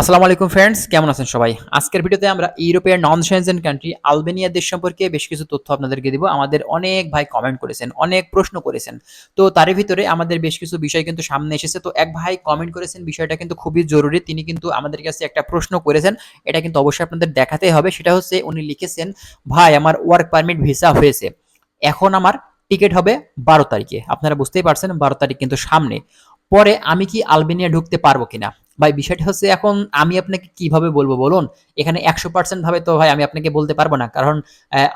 আসসালামু আলাইকুম ফ্রেন্ডস কেমন আছেন সবাই? আজকের ভিডিওতে আমরা European non Schengen country Albania দেশ সম্পর্কে বেশ কিছু তথ্য আপনাদেরকে দিব। আমাদের অনেক ভাই কমেন্ট করেছেন, অনেক প্রশ্ন করেছেন। তো তার ভিতরে আমাদের বেশ কিছু বিষয় কিন্তু সামনে এসেছে। তো এক ভাই কমেন্ট করেছেন, বিষয়টা কিন্তু খুবই জরুরি। তিনি কিন্তু আমাদের কাছে একটা প্রশ্ন করেছেন, এটা কিন্তু অবশ্যই আপনাদের দেখাতেই হবে। সেটা হচ্ছে, উনি লিখেছেন, ভাই, আমার ওয়ার্ক পারমিট ভিসা হয়েছে। এখন আমার টিকিট হবে বারো তারিখে। আপনারা বুঝতেই পারছেন, বারো তারিখ কিন্তু সামনে। পরে আমি কি আলবেনিয়া ঢুকতে পারব কিনা? ভাই, বিষয়টা হচ্ছে এখন আমি আপনাকে কীভাবে বলব বলুন? এখানে একশো পার্সেন্ট ভাবে তো ভাই আমি আপনাকে বলতে পারব না। কারণ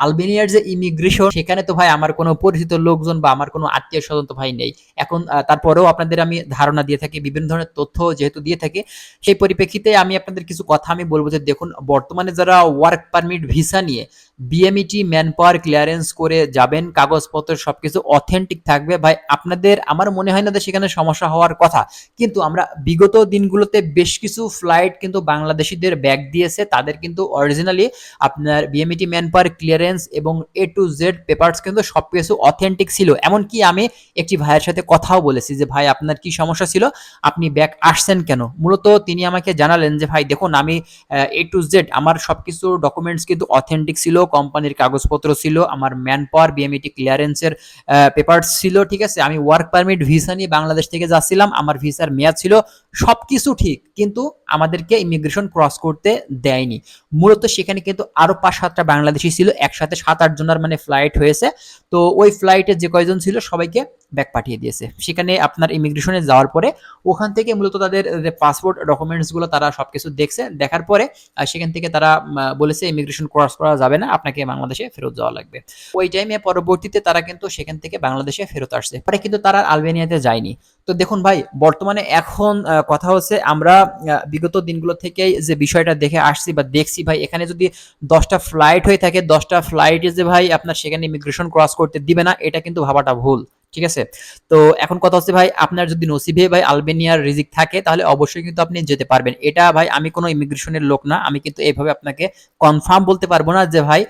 আলবেনিয়ার যে ইমিগ্রেশন সেখানে তো ভাই আমার কোনো পরিচিত লোকজন বা আমার কোনো আত্মীয় স্বজন তো ভাই নেই। এখন তারপরেও আপনাদের আমি ধারণা দিয়ে থাকি, বিভিন্ন ধরনের তথ্য যেহেতু দিয়ে থাকি, সেই পরিপ্রেক্ষিতে আমি আপনাদের কিছু কথা আমি বলব যে দেখুন, বর্তমানে যারা ওয়ার্ক পারমিট ভিসা নিয়ে বিএমইটি ম্যান পাওয়ার ক্লিয়ারেন্স করে যাবেন, কাগজপত্র সবকিছু অথেন্টিক থাকবে। ভাই, আপনাদের, আমার মনে হয় না যে সেখানে সমস্যা হওয়ার কথা। কিন্তু আমরা বিগত দিনগুলোতে বেশ কিছু ফ্লাইট কিন্তু বাংলাদেশিদের ব্যাগ দিয়েছে। তাদের কিন্তু অরিজিনালি আপনার বিএমইটি ম্যান পাওয়ার ক্লিয়ারেন্স এবং এ টু জেড পেপারস কিন্তু সবকিছু অথেন্টিক ছিল। এমনকি আমি একটি ভাইয়ের সাথে কথাও বলেছি যে, ভাই, আপনার কি সমস্যা ছিল? আপনি ব্যাগ আসছেন কেন? মূলত তিনি আমাকে জানালেন যে, ভাই, দেখুন, আমি এ টু জেড আমার সবকিছু ডকুমেন্টস কিন্তু অথেন্টিক ছিল। কোম্পানির কাগজপত্র ছিল, আমার ম্যান পাওয়ার বিএমইটি ক্লিয়ারেন্সের পেপারস ছিল, ঠিক আছে? আমি ওয়ার্ক পারমিট ভিসা নিয়ে বাংলাদেশ থেকে যাচ্ছিলাম, আমার ভিসার মেয়াদ ছিল, সবকিছু ঠিক, কিন্তু আমাদেরকে ইমিগ্রেশন ক্রস করতে দেয়নি। মূলত সেখানে কিন্তু আরও পাঁচ সাতটা বাংলাদেশি ছিল, একসাথে সাত আট জনের মানে ফ্লাইট হয়েছে। তো ওই ফ্লাইটে যে কয়জন ছিল সবাইকে ব্যাক পাঠিয়ে দিয়েছে। সেখানে আপনার ইমিগ্রেশনে যাওয়ার পরে ওখান থেকে মূলত তাদের পাসপোর্ট ডকুমেন্টসগুলো তারা সবকিছু দেখছে। দেখার পরে সেখান থেকে তারা বলেছে ইমিগ্রেশন ক্রস করা যাবে না, আপনাকে বাংলাদেশে ফেরত যাওয়া লাগবে। ওই টাইমে পরবর্তীতে তারা কিন্তু সেখান থেকে বাংলাদেশে ফেরত আসছে। পরে কিন্তু তারা আলবেনিয়াতে যায়নি। তো দেখুন ভাই, বর্তমানে এখন কথা হচ্ছে আমরা বিগত দিনগুলো থেকেই যে বিষয়টা দেখে আসছি বা দেখছি ভাই, এখানে যদি দশটা ফ্লাইট হয়ে থাকে, দশটা ফ্লাইটে যে ভাই আপনার সেখানে ইমিগ্রেশন ক্রস করতে দিবে না, এটা কিন্তু ভাবাটা ভুল। ঠিক আছে? তো এখন কথা হচ্ছে ভাই, আপনার যদি নসিবে ভাই আলবেনিয়ার রিজিক থাকে, তাহলে অবশ্যই কিন্তু আপনি যেতে পারবেন। এটা ভাই আমি কোনো ইমিগ্রেশনের লোক না, আমি কিন্তু এইভাবে আপনাকে কনফার্ম বলতে পারব না যে ভাই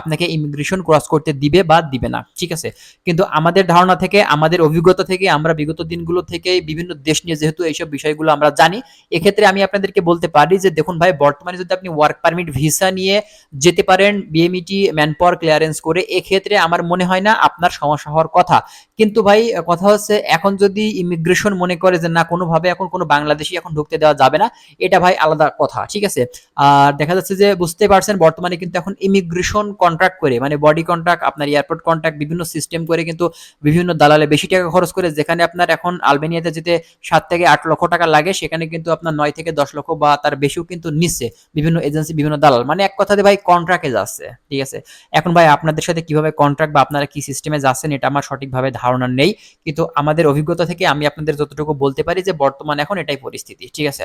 আপনাকে ইমিগ্রেশন ক্রস করতে দিবে বা দিবে না, ঠিক আছে? কিন্তু আমাদের ধারণা থেকে, আমাদের অভিজ্ঞতা থেকে, আমরা বিগত দিনগুলো থেকে বিভিন্ন দেশ নিয়ে যেহেতু এইসব বিষয়গুলো আমরা জানি, এক্ষেত্রে আমি আপনাদেরকে বলতে পারি যে দেখুন ভাই, বর্তমানে যদি আপনি ওয়ার্ক পারমিট ভিসা নিয়ে যেতে পারেন বিএমইটি ম্যান পাওয়ার ক্লিয়ারেন্স করে, এক্ষেত্রে আমার মনে হয় না আপনার সমস্যা হওয়ার কথা। কিন্তু ভাই, কথা হচ্ছে এখন যদি ইমিগ্রেশন মনে করে যে না, কোনোভাবে এখন কোনো বাংলাদেশি এখন ঢুকতে দেওয়া যাবে না, এটা ভাই আলাদা কথা, ঠিক আছে? আর দেখা যাচ্ছে যে বুঝতে পারছেন, বর্তমানে কিন্তু এখন ইমিগ্রেশন কন্ট্রাক্ট করে মানে বডি কন্ট্রাক্ট আপনার এয়ারপোর্ট কন্ট্রাক্ট বিভিন্ন সিস্টেম করে কিন্তু বিভিন্ন দালালে বেশি টাকা খরচ করে, যেখানে আপনার এখন আলবেনিয়াতে যেতে সাত থেকে আট লক্ষ টাকা লাগে, সেখানে কিন্তু আপনার নয় থেকে দশ লক্ষ বা তার বেশিও কিন্তু নিচ্ছে বিভিন্ন এজেন্সি বিভিন্ন দালাল। মানে এক কথাতে ভাই কন্ট্রাক্টে যাচ্ছে, ঠিক আছে? এখন ভাই আপনাদের সাথে কীভাবে কন্ট্রাক্ট বা আপনারা কি সিস্টেমে যাচ্ছেন, এটা আমার সঠিকভাবে ধারণা নেই, কিন্তু আমাদের অভিজ্ঞতা থেকে আমি আপনাদের যতটুকু বলতে পারি যে বর্তমান এখন এটাই পরিস্থিতি, ঠিক আছে?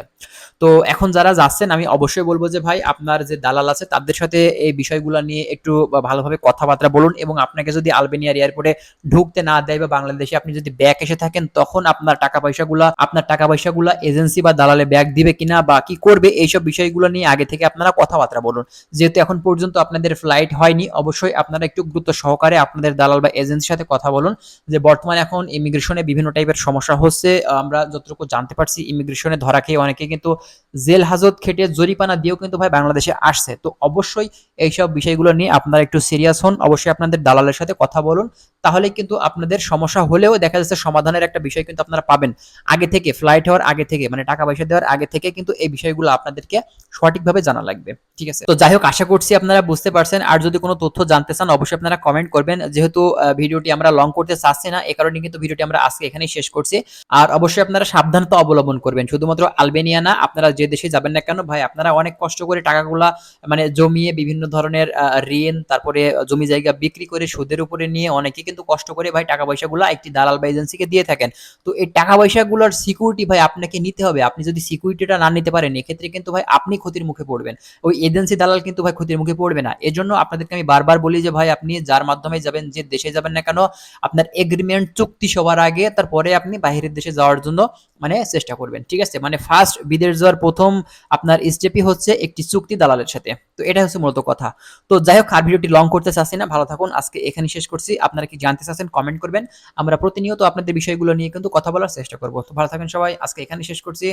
তো এখন যারা যাচ্ছেন, আমি অবশ্যই বলব যে ভাই, আপনার যে দালাল আছে, তাদের সাথে এই বিষয়গুলো নিয়ে একটু ভালোভাবে কথাবার্তা বলুন এবং আপনাকে যদি আলবেনিয়ার এয়ারপোর্টে ঢুকতে না দেয় বা বাংলাদেশে আপনি যদি ব্যাক এসে থাকেন, তখন আপনার টাকা পয়সাগুলো আপনার টাকা পয়সাগুলো এজেন্সি বা দালালে ব্যাক দিবে কিনা বা কি করবে, এইসব বিষয়গুলো নিয়ে আগে থেকে আপনারা কথাবার্তা বলুন। যেহেতু এখন পর্যন্ত আপনাদের ফ্লাইট হয়নি, অবশ্যই আপনারা একটু গুরুত্ব সহকারে আপনাদের দালাল বা এজেন্সির সাথে কথা বলুন। যে বর্তমানে এখন ইমিগ্রেশনে বিভিন্ন টাইপের সমস্যা হচ্ছে আমরা যতটুকু জানতে পারছি ইমিগ্রেশনে ধরা খেয়ে অনেকে কিন্তু জেল হাজত খেটে জরিপানা দিয়েও কিন্তু ভাই বাংলাদেশে আসছে। তো অবশ্যই এইসব বিষয়গুলো নিয়ে আপনারা একটু সিরিয়াস হন, অবশ্যই আপনাদের দালালের সাথে কথা বলুন তাহলে কিন্তু আপনাদের সমস্যা হলেও দেখা যাচ্ছে সমাধানের একটা বিষয় কিন্তু আপনারা পাবেন। আগে থেকে ফ্লাইট হওয়ার আগে থেকে মানে টাকা পয়সা দেওয়ার আগে থেকে কিন্তু এই বিষয়গুলো আপনাদেরকে সঠিকভাবে জানা লাগবে, ঠিক আছে? তো যাই হোক, আশা করছি আপনারা বুঝতে পারছেন। আর যদি কোনো তথ্য জানতে চান, অবশ্যই আপনারা কমেন্ট করবেন। যেহেতু ভিডিওটি আমরা লং করতে চাচ্ছি না, এ কারণে কিন্তু ভিডিওটি আমরা আজকে এখানেই শেষ করছি। আর অবশ্যই আপনারা সাবধানতা অবলম্বন করবেন। শুধুমাত্র আলবেনিয়া না, আপনারা যে দেশে যাবেন না কেন, ভাই, আপনারা অনেক কষ্ট করে টাকাগুলা মানে জমিয়ে বিভিন্ন ধরনের ঋণ, তারপরে জমি জায়গা বিক্রি করে সুদের উপরে নিয়ে অনেকে কিন্তু কষ্ট করে, ভাই টাকা পয়সাগুলো একটি দালাল বা এজেন্সিকে দিয়ে থাকেন। তো এই টাকা পয়সাগুলোর সিকিউরিটি ভাই, আপনাকে নিতে হবে। আপনি যদি সিকিউরিটিটা না নিতে পারেন, এক্ষেত্রে কিন্তু, ভাই, আপনি ক্ষতির মুখে পড়বেন। ওই এজেন্সি দালাল কিন্তু, ভাই, ক্ষতির মুখে পড়বে না। এজন্য আপনাদেরকে আমি বারবার বলি যে, ভাই, আপনি যার মাধ্যমে যাবেন, যে দেশে যাবেন না কেন, আপনার এগ্রিমেন্ট চুক্তি সবার আগে, তারপরে আপনি বাইরের দেশে যাওয়ার জন্য মানে চেষ্টা করবেন, ঠিক আছে? মানে ফার্স্ট বিদেশ যাওয়ার প্রথম আপনার স্টেপই হচ্ছে একটি চুক্তি দালালের সাথে। তো এটা হচ্ছে মূলত কথা। তো যাই হোক, আর ভিডিওটি লং করতে চাচ্ছি না, ভালো থাকুন। আজকে এখানে শেষ করছি। আপনারা কি জানতে চাচ্ছেন কমেন্ট করবেন। আমরা প্রতিনিয়ত আপনাদের বিষয়গুলো নিয়ে কিন্তু কথা বলার চেষ্টা করব। তো ভালো থাকেন সবাই। আজকে এখানে শেষ করছি।